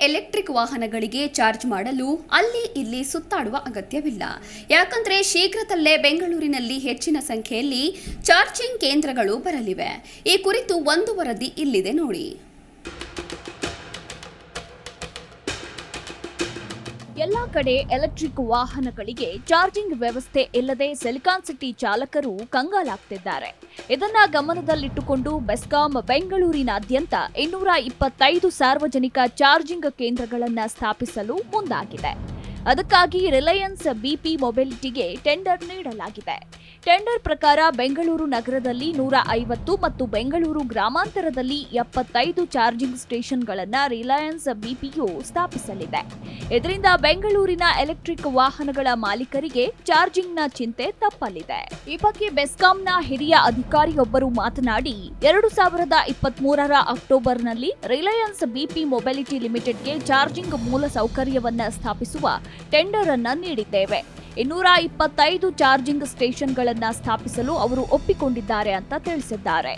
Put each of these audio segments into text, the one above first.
Electric ವಾಹನಗಳಿಗೆ charge ಮಾಡಲು ಅಲ್ಲಿ ಇಲ್ಲಿ ಸುತ್ತಾಡುವ ಅಗತ್ಯವಿಲ್ಲ. ಯಾಕಂದ್ರೆ ಶೀಘ್ರದಲ್ಲೇ ಬೆಂಗಳೂರಿನಲ್ಲಿ ಹೆಚ್ಚಿನ ಸಂಖ್ಯೆಯಲ್ಲಿ ಚಾರ್ಜಿಂಗ್ ಕೇಂದ್ರಗಳು ಬರಲಿವೆ. ಈ ಕುರಿತು ಒಂದು ವರದಿ ಇಲ್ಲಿದೆ ನೋಡಿ. ಎಲ್ಲಾ ಕಡೆ ಎಲೆಕ್ಟ್ರಿಕ್ ವಾಹನಗಳಿಗೆ ಚಾರ್ಜಿಂಗ್ ವ್ಯವಸ್ಥೆ ಇಲ್ಲದೆ ಸಿಲಿಕಾನ್ ಸಿಟಿ ಚಾಲಕರು ಕಂಗಾಲಾಗ್ತಿದ್ದಾರೆ. ಇದನ್ನ ಗಮನದಲ್ಲಿಟ್ಟುಕೊಂಡು ಬೆಸ್ಕಾಂ ಬೆಂಗಳೂರಿನಾದ್ಯಂತ ಇನ್ನೂರ ಇಪ್ಪತ್ತೈದು ಸಾರ್ವಜನಿಕ ಚಾರ್ಜಿಂಗ್ ಕೇಂದ್ರಗಳನ್ನು ಸ್ಥಾಪಿಸಲು ಮುಂದಾಗಿದೆ. ಅದಕ್ಕಾಗಿ ರಿಲಯನ್ಸ್ ಬಿಪಿ ಮೊಬಿಲಿಟಿಗೆ ಟೆಂಡರ್ ನೀಡಲಾಗಿದೆ. ಟೆಂಡರ್ ಪ್ರಕಾರ ಬೆಂಗಳೂರು ನಗರದಲ್ಲಿ ನೂರ ಐವತ್ತು ಮತ್ತು ಬೆಂಗಳೂರು ಗ್ರಾಮಾಂತರದಲ್ಲಿ ಎಪ್ಪತ್ತೈದು ಚಾರ್ಜಿಂಗ್ ಸ್ಟೇಷನ್ಗಳನ್ನು ರಿಲಯನ್ಸ್ ಬಿಪಿಯು ಸ್ಥಾಪಿಸಲಿದೆ. ಇದರಿಂದ ಬೆಂಗಳೂರಿನ ಎಲೆಕ್ಟ್ರಿಕ್ ವಾಹನಗಳ ಮಾಲೀಕರಿಗೆ ಚಾರ್ಜಿಂಗ್ನ ಚಿಂತೆ ತಪ್ಪಲಿದೆ. ಈ ಬಗ್ಗೆ ಬೆಸ್ಕಾಂನ ಹಿರಿಯ ಅಧಿಕಾರಿಯೊಬ್ಬರು ಮಾತನಾಡಿ, ಎರಡು ಸಾವಿರದ ಇಪ್ಪತ್ಮೂರರ ಅಕ್ಟೋಬರ್ನಲ್ಲಿ ರಿಲಯನ್ಸ್ ಬಿಪಿ ಮೊಬಿಲಿಟಿ ಲಿಮಿಟೆಡ್ಗೆ ಚಾರ್ಜಿಂಗ್ ಮೂಲ ಸೌಕರ್ಯವನ್ನ ಸ್ಥಾಪಿಸುವ ಟೆಂಡರ್ ಅನ್ನು ನೀಡಿದ್ದೇವೆ. ಇನ್ನೂರ ಇಪ್ಪತ್ತೈದು ಚಾರ್ಜಿಂಗ್ ಸ್ಟೇಷನ್ಗಳನ್ನು ಸ್ಥಾಪಿಸಲು ಅವರು ಒಪ್ಪಿಕೊಂಡಿದ್ದಾರೆ ಅಂತ ತಿಳಿಸಿದ್ದಾರೆ.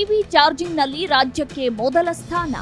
ಇವಿ ಚಾರ್ಜಿಂಗ್ನಲ್ಲಿ ರಾಜ್ಯಕ್ಕೆ ಮೊದಲ ಸ್ಥಾನ.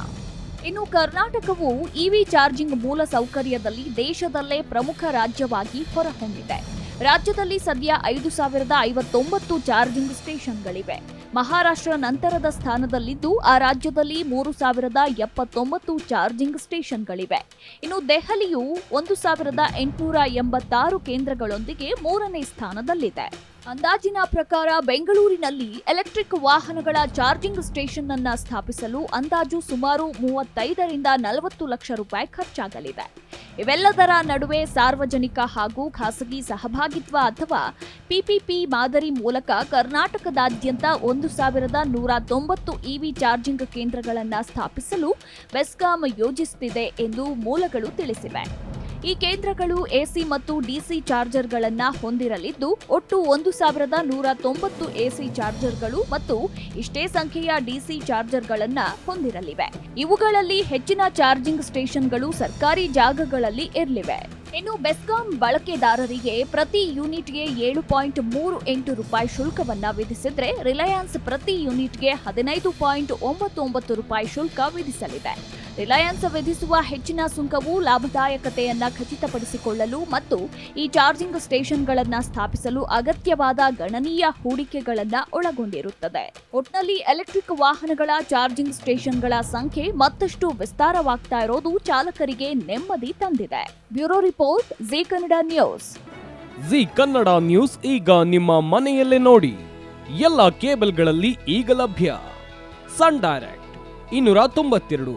ಇನ್ನು ಕರ್ನಾಟಕವು ಇವಿ ಚಾರ್ಜಿಂಗ್ ಮೂಲ ಸೌಕರ್ಯದಲ್ಲಿ ದೇಶದಲ್ಲೇ ಪ್ರಮುಖ ರಾಜ್ಯವಾಗಿ ಹೊರಹೊಮ್ಮಿದೆ. ರಾಜ್ಯದಲ್ಲಿ ಸದ್ಯ ಐದು ಸಾವಿರದ ಐವತ್ತೊಂಬತ್ತು ಚಾರ್ಜಿಂಗ್ ಸ್ಟೇಷನ್ಗಳಿವೆ. ಮಹಾರಾಷ್ಟ್ರ ನಂತರದ ಸ್ಥಾನದಲ್ಲಿದ್ದು, ಆ ರಾಜ್ಯದಲ್ಲಿ ಮೂರು ಸಾವಿರದ ಎಪ್ಪತ್ತೊಂಬತ್ತು ಚಾರ್ಜಿಂಗ್ ಸ್ಟೇಷನ್ಗಳಿವೆ. ಇನ್ನು ದೆಹಲಿಯು ಒಂದು ಸಾವಿರದ ಎಂಟುನೂರ ಎಂಬತ್ತಾರು ಕೇಂದ್ರಗಳೊಂದಿಗೆ ಮೂರನೇ ಸ್ಥಾನದಲ್ಲಿದೆ. ಅಂದಾಜಿನ ಪ್ರಕಾರ ಬೆಂಗಳೂರಿನಲ್ಲಿ ಎಲೆಕ್ಟ್ರಿಕ್ ವಾಹನಗಳ ಚಾರ್ಜಿಂಗ್ ಸ್ಟೇಷನ್ ಅನ್ನ ಸ್ಥಾಪಿಸಲು ಅಂದಾಜು ಸುಮಾರು ಮೂವತ್ತೈದರಿಂದ ನಲವತ್ತು ಲಕ್ಷ ರೂಪಾಯಿ ಖರ್ಚಾಗಲಿದೆ. ಇವೆಲ್ಲದರ ನಡುವೆ ಸಾರ್ವಜನಿಕ ಹಾಗೂ ಖಾಸಗಿ ಸಹಭಾಗಿತ್ವ ಅಥವಾ ಪಿಪಿಪಿ ಮಾದರಿ ಮೂಲಕ ಕರ್ನಾಟಕದಾದ್ಯಂತ ಒಂದು ಸಾವಿರದ ನೂರ ತೊಂಬತ್ತು ಇವಿ ಚಾರ್ಜಿಂಗ್ ಕೇಂದ್ರಗಳನ್ನು ಸ್ಥಾಪಿಸಲು ಬೆಸ್ಕಾಂ ಯೋಜಿಸುತ್ತಿದೆ ಎಂದು ಮೂಲಗಳು ತಿಳಿಸಿವೆ. ಈ ಕೇಂದ್ರಗಳು ಎಸಿ ಮತ್ತು ಡಿಸಿ ಚಾರ್ಜರ್ಗಳನ್ನು ಹೊಂದಿರಲಿದ್ದು, ಒಟ್ಟು ಒಂದು ಸಾವಿರದ ನೂರ ತೊಂಬತ್ತು ಎಸಿ ಚಾರ್ಜರ್ಗಳು ಮತ್ತು ಇಷ್ಟೇ ಸಂಖ್ಯೆಯ ಡಿಸಿ ಚಾರ್ಜರ್ಗಳನ್ನು ಹೊಂದಿರಲಿವೆ. ಇವುಗಳಲ್ಲಿ ಹೆಚ್ಚಿನ ಚಾರ್ಜಿಂಗ್ ಸ್ಟೇಷನ್ಗಳು ಸರ್ಕಾರಿ ಜಾಗಗಳಲ್ಲಿ ಇರಲಿವೆ. ಇನ್ನು ಬೆಸ್ಕಾಂ ಬಳಕೆದಾರರಿಗೆ ಪ್ರತಿ ಯೂನಿಟ್ಗೆ ಏಳು ಪಾಯಿಂಟ್ ಮೂರು ಎಂಟು ರೂಪಾಯಿ ಶುಲ್ಕವನ್ನು ವಿಧಿಸಿದ್ರೆ ರಿಲಯನ್ಸ್ ಪ್ರತಿ ಯೂನಿಟ್ಗೆ ಹದಿನೈದು ಪಾಯಿಂಟ್ ಒಂಬತ್ತು ಒಂಬತ್ತು ರೂಪಾಯಿ ಶುಲ್ಕ ವಿಧಿಸಲಿದೆ. ರಿಲಯನ್ಸ್ ವಿಧಿಸುವ ಹೆಚ್ಚಿನ ಸುಂಕವು ಲಾಭದಾಯಕತೆಯನ್ನು ಖಚಿತಪಡಿಸಿಕೊಳ್ಳಲು ಮತ್ತು ಈ ಚಾರ್ಜಿಂಗ್ ಸ್ಟೇಷನ್ಗಳನ್ನು ಸ್ಥಾಪಿಸಲು ಅಗತ್ಯವಾದ ಗಣನೀಯ ಹೂಡಿಕೆಗಳನ್ನು ಒಳಗೊಂಡಿರುತ್ತದೆ. ಒಟ್ನಲ್ಲಿ ಎಲೆಕ್ಟ್ರಿಕ್ ವಾಹನಗಳ ಚಾರ್ಜಿಂಗ್ ಸ್ಟೇಷನ್ಗಳ ಸಂಖ್ಯೆ ಮತ್ತಷ್ಟು ವಿಸ್ತಾರವಾಗ್ತಾ ಇರೋದು ಚಾಲಕರಿಗೆ ನೆಮ್ಮದಿ ತಂದಿದೆ. Bureau report, Zee Kannada news. Zee Kannada news ಈಗ ನಿಮ್ಮ ಮನೆಯಲ್ಲೇ ನೋಡಿ. ಎಲ್ಲ ಕೇಬಲ್ಗಳಲ್ಲಿ ಈಗ ಲಭ್ಯ. ಸನ್ ಡೈರೆಕ್ಟ್, ಇನ್ನೂರ ತೊಂಬತ್ತೆರಡು.